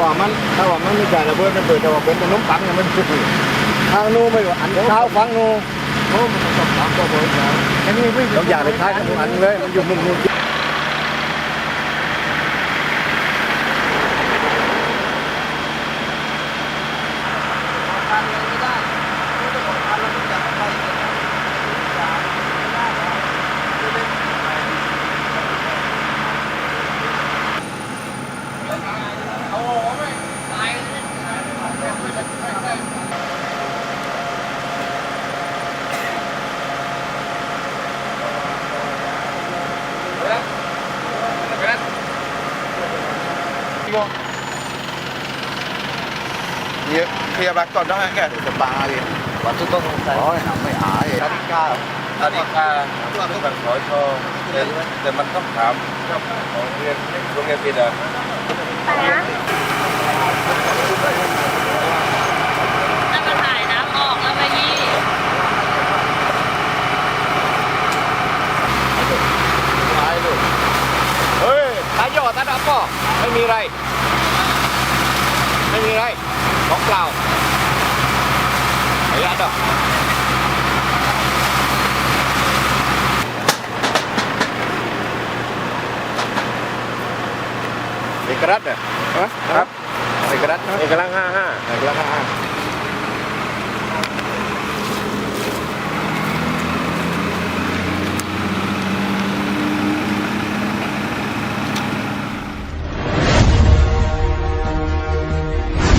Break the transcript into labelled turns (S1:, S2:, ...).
S1: ว่ามันถ้าว่ามันไม่ใช่ระเบิดมันเกิดแต่ว่าเป็นขนมปังเนี่ยมันคือทางนู้นไม่ว่าอันเท้าฟังนู้นโอ้มันต้องทำก็บ่อยแล้วอันนี้ไม่ต้องอย่างเลยคล้ายกันทุกอันเลยมันอยู่มุมนู้น
S2: Iya, kaya bakal dah kan?
S1: Sebab dia Waktu tu saya Oh, nak mai air Tadi kau
S2: ตอนนี้ค่าแบบขอชอแต่แต่มันต้องถามของเรียนโรงเรียนผิดอะ
S3: แล้วก็ถ่ายน้ำออกแล้วมายี่
S1: Air tu Hei, tayo tak ada apa ไม่มีไร ไม่มีไร ของเปล่าไม่ ada Ekarat dah? Ha?
S2: ครับ
S1: Ekarat?
S2: เอกลักษณ์ห้าห้า
S1: Ekarat ha.